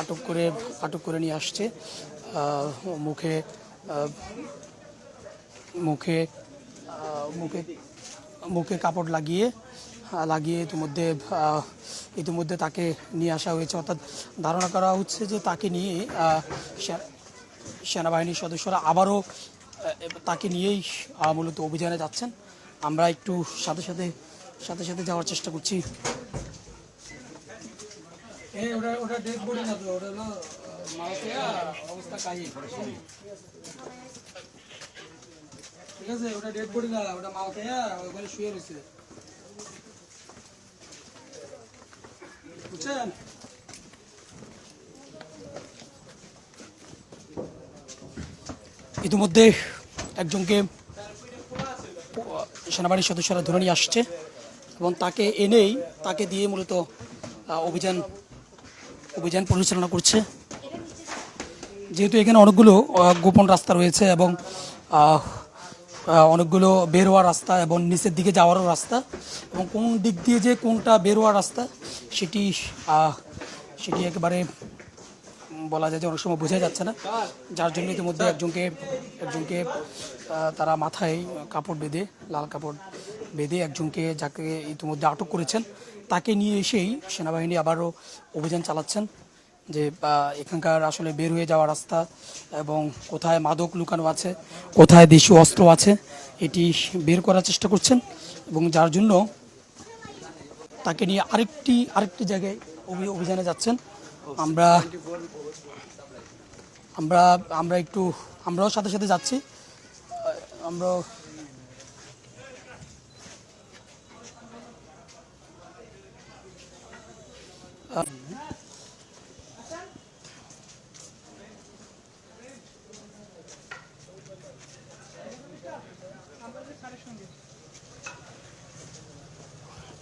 আটক করে আটক করে নিয়ে আসছে। মুখে মুখে মুখে মুখে কাপড় লাগিয়ে লাগিয়ে ইতিমধ্যে ইতিমধ্যে তাকে নিয়ে আসা হয়েছে। অর্থাৎ ধারণা করা হচ্ছে যে তাকে নিয়ে সেনাবাহিনীর সদস্যরা আবারও তাকে নিয়েই মূলত অভিযানে যাচ্ছেন। আমরা একটু সাথে সাথে সাথে সাথে যাওয়ার চেষ্টা করছি। ঠিক আছে, ওটা ডেড বডি না, ওটা মালকেয়া ওখানে শুয়ে রয়েছে। বুঝছেন ইতিমধ্যে একজনকে সেনাবাহিনীর সদস্যরা ধরে নিয়ে আসছে এবং তাকে এনেই তাকে দিয়ে মূলত অভিযান অভিযান পরিচালনা করছে। যেহেতু এখানে অনেকগুলো গোপন রাস্তা রয়েছে এবং অনেকগুলো বের হওয়ার রাস্তা এবং নিচের দিকে যাওয়ারও রাস্তা এবং কোন দিক দিয়ে যে কোনটা বের হওয়ার রাস্তা সেটি সেটি একেবারে বলা যায় যে অনেক সময় বোঝা যাচ্ছে না। যার জন্য ইতিমধ্যে একজনকে একজনকে তারা মাথায় কাপড় বেঁধে, লাল কাপড় বেঁধে একজনকে যাকে ইতিমধ্যে আটক করেছেন, তাকে নিয়ে এসেই সেনাবাহিনী আবারও অভিযান চালাচ্ছেন। যে এখানকার আসলে বের হয়ে যাওয়া রাস্তা এবং কোথায় মাদক লুকানো আছে কোথায় দেশীয় অস্ত্র আছে এটি বের করার চেষ্টা করছেন এবং যার জন্য তাকে নিয়ে আরেকটি আরেকটি জায়গায় অভিযানে যাচ্ছেন। আমরা আমরা আমরা একটু আমরাও সাথে সাথে যাচ্ছি। আহ, আমরাও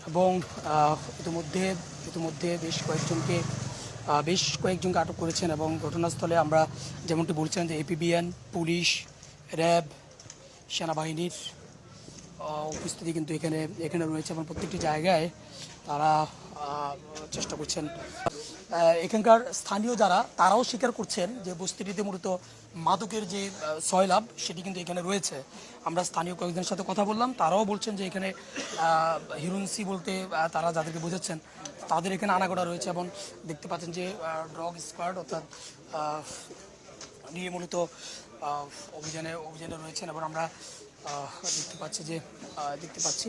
এবং ইতিমধ্যে ইতিমধ্যে বেশ কয়েকজনকে বেশ কয়েকজনকে আটক করেছেন এবং ঘটনাস্থলে আমরা যেমনটি বলছেন যে এপিবিএন পুলিশ, র্যাব, সেনাবাহিনীর উপস্থিতি কিন্তু এখানে এখানে রয়েছে এবং প্রত্যেকটি জায়গায় তারা চেষ্টা করছেন এখানকার স্থানীয় যারা, তারাও স্বীকার করছেন যে বস্তিটিতে মূলত মাদকের যে সয়লাভ সেটি কিন্তু এখানে রয়েছে। আমরা স্থানীয় কয়েকজনের সাথে কথা বললাম, তারাও বলছেন যে এখানে হিরুনসি বলতে তারা যাদেরকে বোঝাচ্ছেন, তাদের এখানে আনাগোড়া রয়েছে এবং দেখতে পাচ্ছেন যে ড্রগ স্কোয়াড অর্থাৎ নিয়ে মূলত অভিযানে অভিযানে রয়েছেন এবং আমরা দেখতে পাচ্ছি যে দেখতে পাচ্ছি।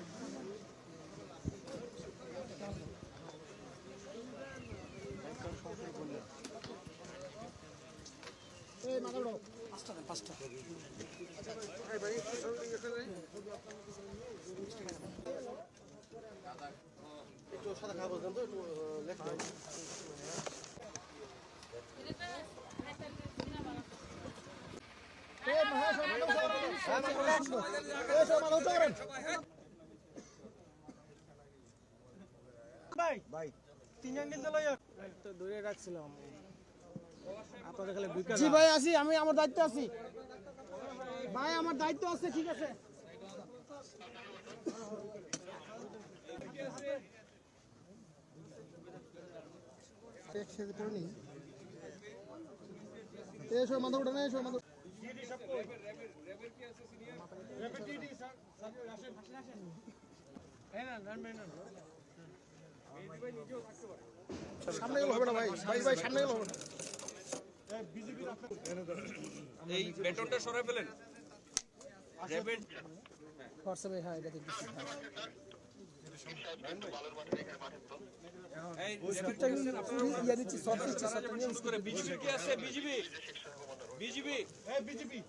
দেখতে পাচ্ছি পাঁচটা দেন, পাঁচটা ভাই ভাই তিনজন কিন্তু লইয়া তো দূরে রাখছিলাম। আপনাদের খালি জি ভাই আছি আমি আমার দায়িত্ব আছি। ভাই আমার দায়িত্ব আছে ঠিক আছে। এসো মাথা উঠে না এসো মাথা এই না মেন সামনে গেলে হবে না ভাই ভাই ভাই সামনে গেলে হবে না এই বেটনটা সরাই ফেলেন হোয়াটসঅ্যাপে হ্যাঁ এটা ইয়ে কে আছে বিজিবি